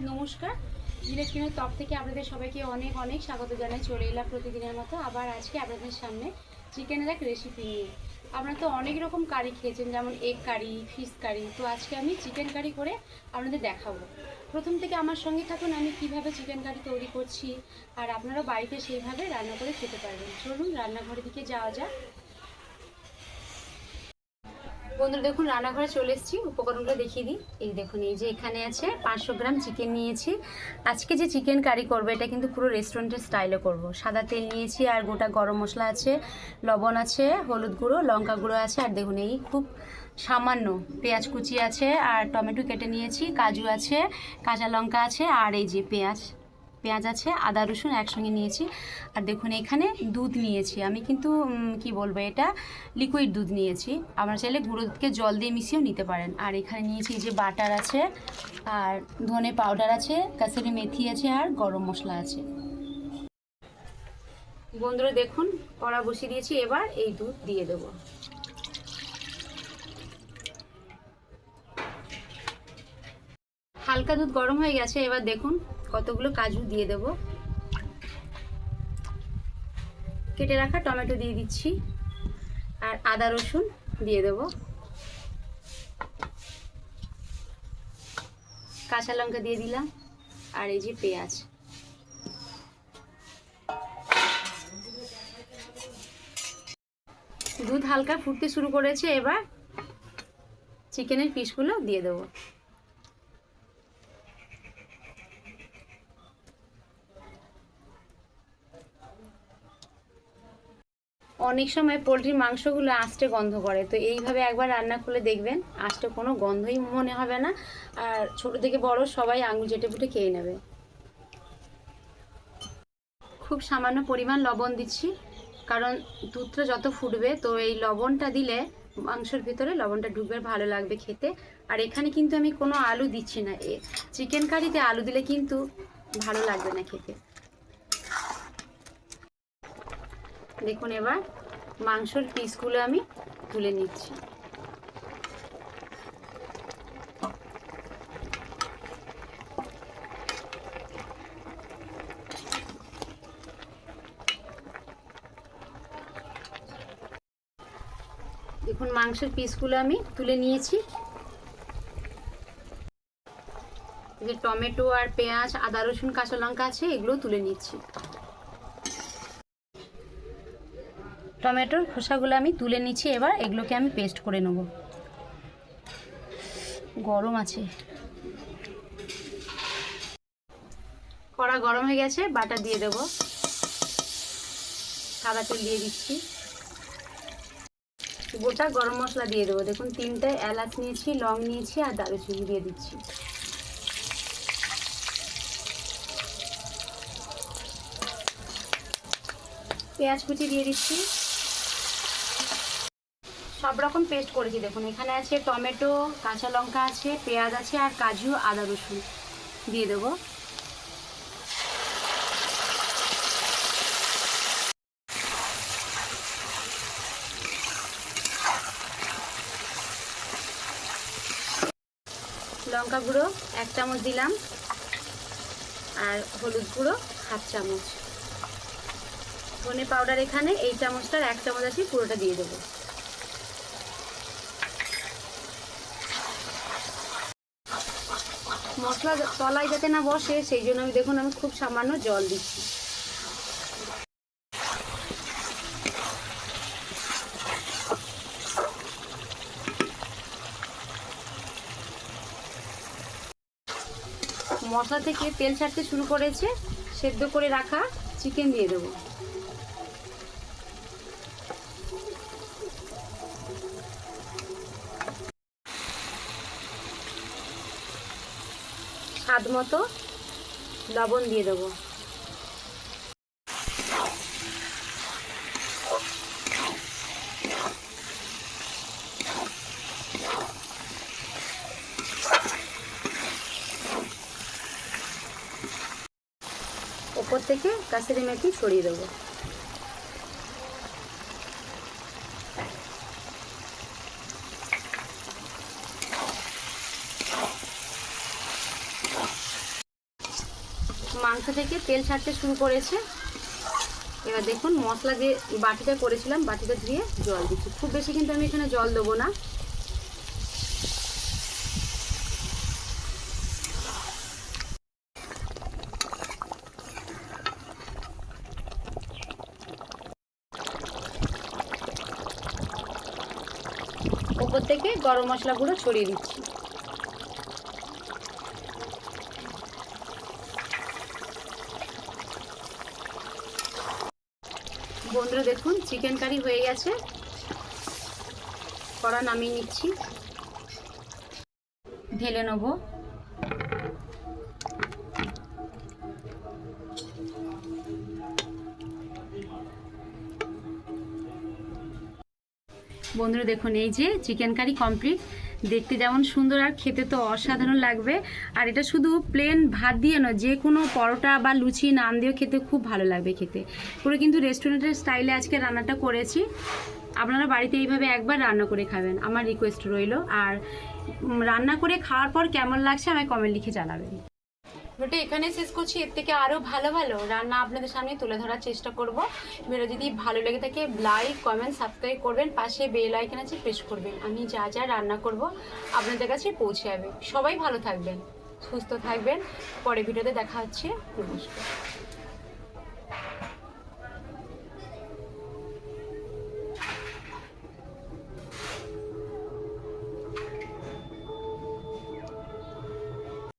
নমস্কার। কিনের তপ থেকে আপনাদের সবাইকে অনেক অনেক স্বাগত জানাই। চলে এলাম প্রতিদিনের মতো আবার আজকে আপনাদের সামনে চিকেনের এক রেসিপি নিয়ে। আপনারা তো অনেক রকম কারি খেয়েছেন, যেমন এগ কারি ফিশ কারি তো আজকে আমি চিকেন কারি করে আপনাদের দেখাবো। প্রথম থেকে আমার সঙ্গে থাকুন, আমি কীভাবে চিকেন কারি তৈরি করছি। আর আপনারা বাড়িতে সেইভাবে রান্না করে খেতে পারবেন। চলুন, রান্নাঘরের দিকে যাওয়া যাক। বন্ধুরা, দেখুন, রান্নাঘরে চলে এসেছি। উপকরণগুলো দেখিয়ে দিই। এই দেখুন, এই যে এখানে আছে পাঁচশো গ্রাম চিকেন নিয়েছি। আজকে যে চিকেন কারি করব, এটা কিন্তু পুরো রেস্টুরেন্টের স্টাইলে করব। সাদা তেল নিয়েছি আর গোটা গরম মশলা আছে, লবণ আছে, হলুদ গুঁড়ো, লঙ্কা গুঁড়ো আছে। আর দেখুন, এই খুব সামান্য পেঁয়াজ কুচি আছে আর টমেটো কেটে নিয়েছি, কাজু আছে, কাঁচা লঙ্কা আছে, আর এই যে পেঁয়াজ। পেঁয়াজ আছে, আদা, রসুন একসঙ্গে নিয়েছি। আর দেখুন, এখানে দুধ নিয়েছি। আমি কিন্তু কি বলব এটা লিকুইড দুধ নিয়েছি। আপনারা চাইলে গুঁড়ো দুধকে জল দিয়ে মিশিয়েও নিতে পারেন। আর এখানে নিয়েছি যে বাটার আছে, আর ধনে পাউডার আছে, কাসুরি মেথি আছে, আর গরম মশলা আছে। বন্ধুরা, দেখুন, কড়া বসিয়ে দিয়েছি। এবার এই দুধ দিয়ে দেবো। হালকা দুধ গরম হয়ে গেছে। এবার দেখুন কতগুলো কাজু দিয়ে দেব। কেটে রাখা টমেটো দিয়ে দিচ্ছি। আর আদা রসুন দিয়ে দেব। কাঁচা লঙ্কা দিয়ে দিলাম। আর এই যে পেঁয়াজ। দুধ হালকা ফুটতে শুরু করেছে, এবার চিকেনের পিসগুলো দিয়ে দেবো। অনেক সময় পোলট্রির মাংসগুলো আঁচটে গন্ধ করে। তো এইভাবে একবার রান্না করলে দেখবেন আঁচটে কোনো গন্ধই মনে হবে না। আর ছোট থেকে বড় সবাই আঙুল চেটে ফুটে খেয়ে নেবে। খুব সামান্য পরিমাণ লবণ দিচ্ছি, কারণ দুধটা যত ফুটবে, তো এই লবণটা দিলে মাংসের ভিতরে লবণটা ঢুকবে ভালো লাগবে খেতে। আর এখানে কিন্তু আমি কোনো আলু দিচ্ছি না। এ, চিকেন কারিতে আলু দিলে কিন্তু ভালো লাগবে না খেতে। দেখুন এবার, মাংসর পিসগুলো আমি তুলে নিচ্ছি। দেখুন, মাংসের পিসগুলো আমি তুলে নিয়েছি। যে টমেটো আর পেঁয়াজ, আদা, রসুন, কাঁচা লঙ্কা আছে, এগুলো তুলে নিচ্ছি। টমেটোর খোসাগুলো আমি তুলে নিচ্ছি, এবার এগুলোকে আমি পেস্ট করে নেব। গরম আছে। কড়া গরম হয়ে গেছে বাটা দিয়ে দেব। সাদা তেল দিয়ে দিচ্ছি। গোটা গরম মশলা দিয়ে দেবো। দেখুন, তিনটে এলাচ নিয়েছি, লং নিয়েছি আর দারুচিনি দিয়ে দিচ্ছি। পেঁয়াজ কুচি দিয়ে দিচ্ছি। সব রকম পেস্ট করেছি, দেখুন। এখানে আছে টমেটো, কাঁচা লঙ্কা আছে, পেঁয়াজ আছে, আর কাজু, আদা, রসুন দিয়ে দেবো। লঙ্কা গুঁড়ো, এক চামচ দিলাম। আর হলুদ গুঁড়ো, হাফ চামচ। ধনে পাউডার এখানে, এই চামচটার এক চামচ আছে, পুরোটা দিয়ে দেবো। মশলা তলায় যাতে না বসে, সেই জন্য আমি দেখুন, আমি খুব সামান্য জল দিচ্ছি। মশলা থেকে তেল ছাড়তে শুরু করেছে, সেদ্ধ করে রাখা চিকেন দিয়ে দেবো। স্বাদ মতো লবণ দিয়ে দেবো। ওপর থেকে কাসুরি মেথি ছড়িয়ে দেবো। মাংস থেকে তেল ছাড়তে শুরু করেছে। এবার দেখুন মশলা দিয়ে বাটিটা করেছিলাম, বাটিটা ধুয়ে জল দিচ্ছি। খুব বেশি কিন্তু আমি এখানে জল দেবো না। ওপর থেকে গরম মশলাগুলো ছড়িয়ে দিচ্ছি। বন্ধুরা, দেখুন চিকেন কারি হয়ে গেছে। কড়া নামিয়ে নিচ্ছি। ঢেলে নেব। বন্ধুরা, দেখুন, এই যে চিকেন কারি কমপ্লিট দেখতে যেমন সুন্দর আর খেতে তো অসাধারণ লাগবে। আর এটা শুধু প্লেন ভাত দিয়ে নয় যে কোনো পরোটা বা লুচি, নান দিয়েও খেতে খুব ভালো লাগবে খেতে। পুরো কিন্তু রেস্টুরেন্টের স্টাইলে আজকে রান্নাটা করেছি। আপনারা বাড়িতে এইভাবে একবার রান্না করে খাবেন, আমার রিকোয়েস্ট রইল। আর রান্না করে খাওয়ার পর কেমন লাগছে আমায় কমেন্ট লিখে জানাবেন। ভিডিওটা এখানে শেষ করছি। এর থেকে আরও ভালো ভালো রান্না আপনাদের সামনে তুলে ধরার চেষ্টা করব। ভিডিও যদি ভালো লেগে থাকে লাইক কমেন্ট সাবস্ক্রাইব করবেন। পাশে বেল আইকন আছে প্রেস করবেন। আমি যা যা রান্না করব আপনাদের কাছে পৌঁছে যাবে। সবাই ভালো থাকবেন, সুস্থ থাকবেন। পরে ভিডিওতে দেখা হচ্ছে। নমস্কার।